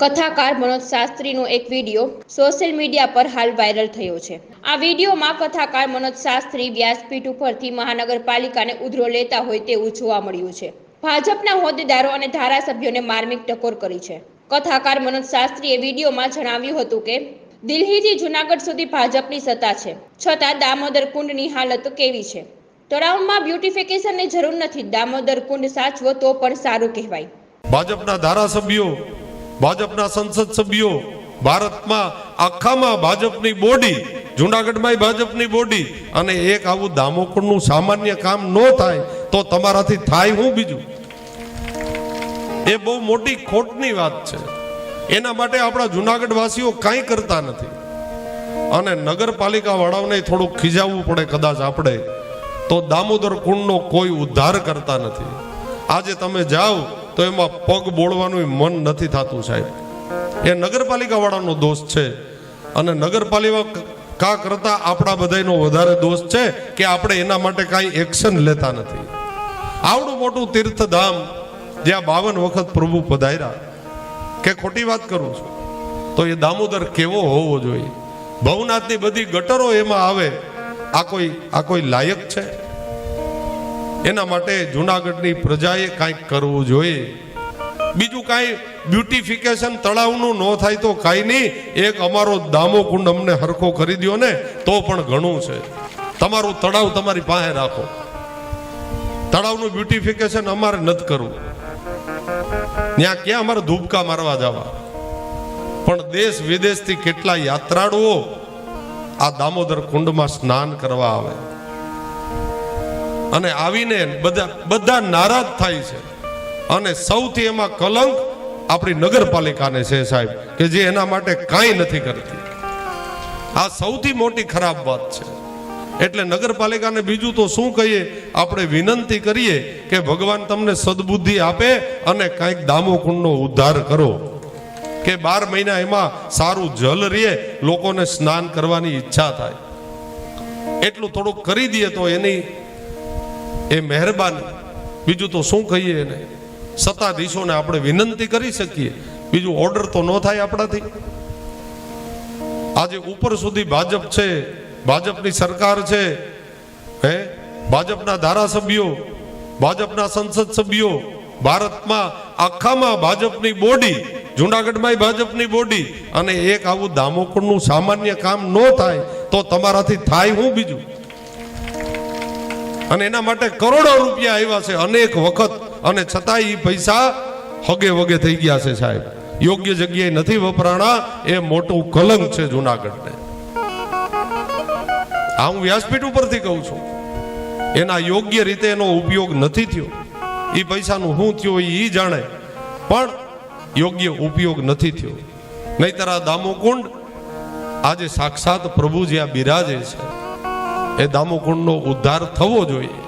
કથાકાર મનોજ શાસ્ત્રીનો એક video social media પર હાલ વાયરલ થયો છે. આ વિડીયોમાં કથાકાર મનોજ શાસ્ત્રી વ્યાસપીઠ ઉપરથી મહાનગરપાલિકાને ઉધરો લેતા હોય તેવું જોવા મળ્યું છે. ભાજપના હોદ્દેદારો અને ધારાસભ્યોને માર્મિક ટકોર કરી છે. કથાકાર મનોજ શાસ્ત્રીએ વિડીયોમાં જણાવ્યું હતું કે, દિલ્હીથી જુનાગઢ સુધી ભાજપની સત્તા છે, છતાં દામોદર કુંડની હાલત કેવી છે? તળાવમાં બ્યુટિફિકેશનની જરૂર નથી, દામોદર કુંડ સાચવો તો પણ સારું કહેવાય. ભાજપના ધારાસભ્યો ભાજપના સંસદ સભ્યો, ભારતમાં આખામાં ભાજપની બોડી જુનાગઢમાં ભાજપની બોડી અને એક આવું દામોકરનું સામાન્ય કામ ન થાય તો તમારાથી થાય હું બીજું? એ બહુ મોટી ખોટની વાત છે. એના માટે આપણા જુનાગઢ વાસીઓ કાંઈ કરતા નથી. અને નગરપાલિકા વાળાઓને થોડુંક ખીજાવવું પડે કદાચ આપણે. તો દામોદર કુંડનો કોઈ ઉદ્ધાર કરતા નથી. આજે તમે જાઓ તો એમાં પગ બોળવાનું મન નથી થતું સાહેબ. એ નગરપાલિકા વાળાનો દોષ છે અને નગરપાલિકા કરતા આપણા બધાનો વધારે દોષ છે કે આપણે એના માટે કાંઈ એક્શન લેતા નથી. આવડું મોટું તીર્થધામ જ્યાં બાવન વખત પ્રભુ પધાર્યા, કે ખોટી વાત કરું છું, તો એ દામોદર કેવો હોવો જોઈએ? ભવનાથની બધી ગટરો એમાં આવે, આ કોઈ આ કોઈ લાયક છે? એના માટે જુનાગઢની પ્રજાએ કાંઈક કરવું જોઈએ. બીજું કાંઈ બ્યુટિફિકેશન તળાવનું ન થાય તો કાંઈ નહીં. એક અમારો દામો કુંડ અમને હરખો કરી દો ને, તો પણ ઘણું છે. તમારું તળાવ તમારી પાસે રાખો. તળાવનું બ્યુટિફિકેશન અમારે નથી કરવું. ત્યાં ક્યાં અમારે ધૂબકા મારવા જવા? પણ દેશ વિદેશથી કેટલા યાત્રાળુઓ આ દામોદર કુંડમાં સ્નાન કરવા આવે? અને આવીને બધા બધા નારાજ થાય છે. અને સૌથી એમાં કલંક આપણી નગરપાલિકાને છે સાહેબ, કે જે એના માટે કાંઈ નથી કરતી. આ સૌથી મોટી ખરાબ વાત છે. એટલે નગરપાલિકાને બીજું તો શું કહીએ? આપણે વિનંતી કરીએ કે ભગવાન તમને સદબુદ્ધિ આપે અને કાંઈક દામોકુંડનો ઉદ્ધાર કરો. કે બાર મહિના એમાં સારું જલ રહે લોકોને સ્નાન કરવાની ઈચ્છા થાય. એટલું થોડુંક કરી દઈએ તો એની એ મહેરબાની. બીજું તો શું કહીએ એને? સત્તાધીશોને આપણે વિનંતી કરી શકીએ. બીજું ઓર્ડર તો ન થાય આપણાથી. આજે ઉપર સુધી ભાજપ છે, ભાજપની સરકાર છે, હે? ભાજપના ધારાસભ્યો, ભાજપના સંસદ સભ્યો, ભારતમાં આખામાં ભાજપની બોડી જુનાગઢમાં ભાજપની બોડી અને એક આવું દામોકરનું સામાન્ય કામ ન થાય તો તમારાથી થાય હું બીજું? અને એના માટે કરોડો રૂપિયા આવ્યા છે અનેક વખત. અને છતાં એ પૈસા હગે વગે થઈ ગયા છે સાહેબ. યોગ્ય જગ્યાએ નથી વપરાણા, એ મોટું કલંક છે જુનાગઢને. આ હું વ્યાસપીઠ ઉપરથી કહું છું. એના યોગ્ય રીતે એનો ઉપયોગ નથી થયો. એ પૈસાનું શું થયું એ જાણે. પણ યોગ્ય ઉપયોગ નથી થયો. નહીતર આ દામોકુંડ આજે સાક્ષાત પ્રભુ જ્યાં બિરાજે છે. એ દામોકુંડનો ઉદ્ધાર થવો જોઈએ.